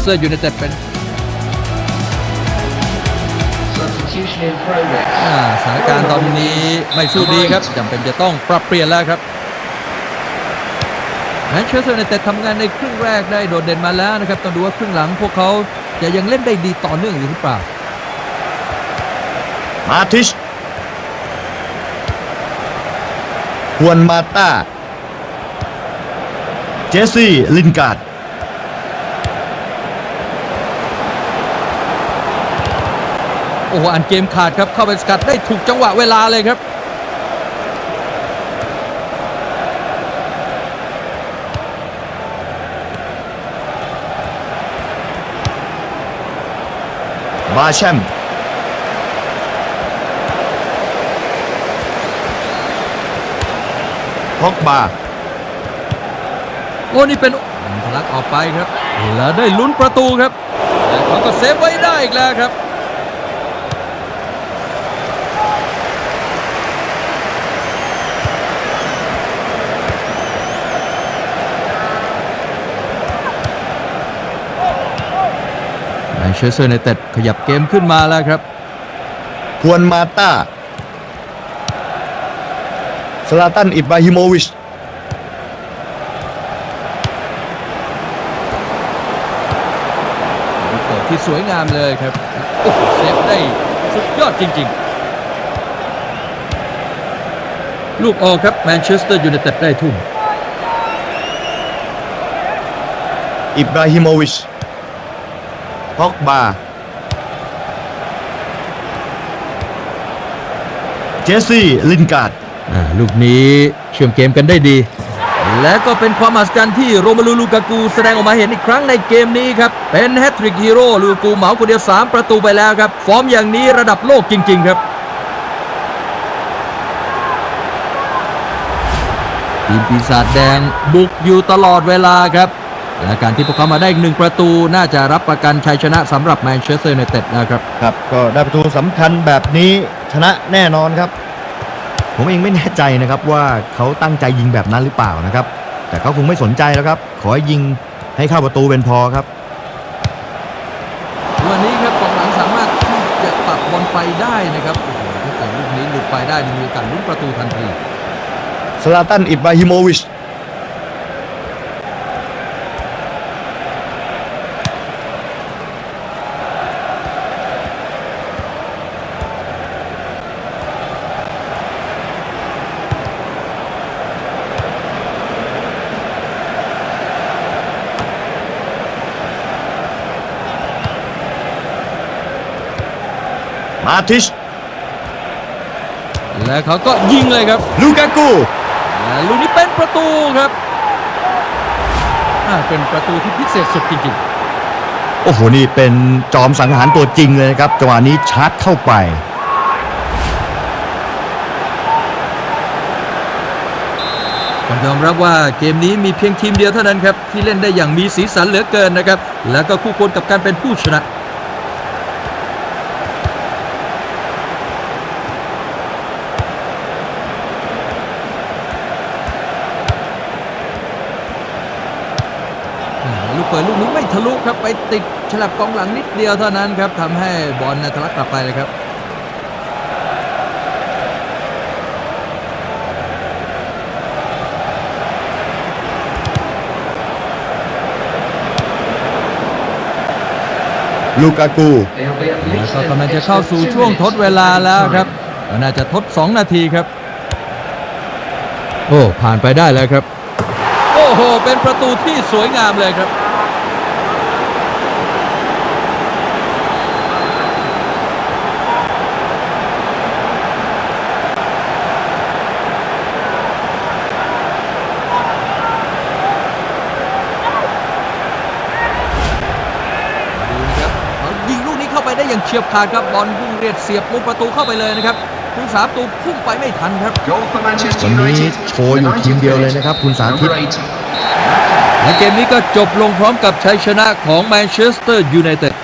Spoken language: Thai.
สเตอร์ยูไนเต็ดเป็น Substitution in progress. อ่าสถานการณ์ตอนนี้ไม่สู้ดีครับจำเป็นจะต้องปรับเปลี่ยนแล้วครับแมนเชสเตอร์ยูไนเต็ดทำงานในครึ่งแรกได้โดดเด่นมาแล้วนะครับต้องดูว่าครึ่งหลังพวกเขาจะยังเล่นได้ดีต่อเนื่องอยู่หรือเปล่า มาทิชควนมาต้าเจสซี่ ลินการ์ด โอ้โหอันเกมขาดครับเข้าไปสกัดได้ถูกจังหวะเวลาเลยครับ บาแชมพอกบาโอ้นี่เป็นทะลักออกไปครับแล้วได้ลุ้นประตูครับแต่เขาก็เซฟไว้ได้อีกแล้วครับ เชสเตอร์ยูไนเต็ดขยับเกมขึ้นมาแล้วครับ ควนมาต้าสลาตันอิบราฮิโมวิชลูกเปิดที่สวยงามเลยครับโอ้โหเซฟได้สุดยอดจริง ๆ ลูกออกครับแมนเชสเตอร์ยูไนเต็ดได้ทุ่มอิบราฮิโมวิช พอกบาเจสซี่ลินการ์ดอ่าลูกนี้เชื่อมเกมกันได้ดี และก็เป็นความมหัศจรรย์ที่โรมาลูลูกากูแสดงออกมาเห็นอีกครั้งในเกมนี้ครับ เป็นแฮตทริกฮีโร่ลูกูเหมาคนเดียว 3 ประตูไปแล้วครับ ฟอร์มอย่างนี้ระดับโลกจริง ๆ ครับทีมปีศาจแดงบุกอยู่ตลอดเวลาครับ และการที่พวกเขามาได้อีกหนึ่งประตูน่าจะรับประกันชัยชนะสำหรับแมนเชสเตอร์ยูไนเต็ดนะครับครับ ก็ได้ประตูสำคัญแบบนี้ชนะแน่นอนครับ ผมเองไม่แน่ใจนะครับว่าเขาตั้งใจยิงแบบนั้นหรือเปล่านะครับ แต่เขาคงไม่สนใจแล้วครับ ขอให้ยิงให้เข้าประตูเป็นพอครับ วันนี้ครับกองหลังสามารถที่จะตัดบอลไปได้นะครับโอ้โหถ้าเกิดลูกนี้หลุดไปได้นี่มีโอกาสลุ้นประตูทันที สลาตัน อิบราฮิโมวิช มาทิช และเขาก็ยิงเลยครับ ลูกากูและลูกนี้เป็นประตูครับอ่าเป็นประตูที่พิเศษสุดจริงโอ้โห นี่เป็นจอมสังหารตัวจริงเลยนะครับ จังหวะนี้ชาร์จเข้าไปๆต้องยอมรับว่าเกมนี้มีเพียงทีมเดียวเท่านั้นครับ ที่เล่นได้อย่างมีสีสันเหลือเกินนะครับ แล้วก็คู่ควรกับการเป็นผู้ชนะ ลูกเปิดลูกนี้ไม่ทะลุครับไปติดฉลับกองหลังนิดเดียวเท่านั้นครับทำให้บอลนะทะลักกลับไปเลยครับลูกากู They'll be at แล้ว least ก็ an กำลังจะเข้า extra สู่ two ช่วง minutes ทด of เวลา added แล้วครับ time. ก็น่าจะทด 2 นาทีครับ โอ้ ผ่านไปได้แล้วครับ โอ้โห เป็นประตูที่สวยงามเลยครับดูนะครับ ยิงลูกนี้เข้าไปได้อย่างเฉียบขาดครับ บอลพุ่งเรียดเสียบมุมประตูเข้าไปเลยนะครับผู้สาประตูพุ่งไปไม่ทันครับวันนี้โชว์อยู่ทีมเดียวเลยนะครับ คุณสาธิต และเกมนี้ก็จบลงพร้อมกับชัยชนะของแมนเชสเตอร์ยูไนเต็ด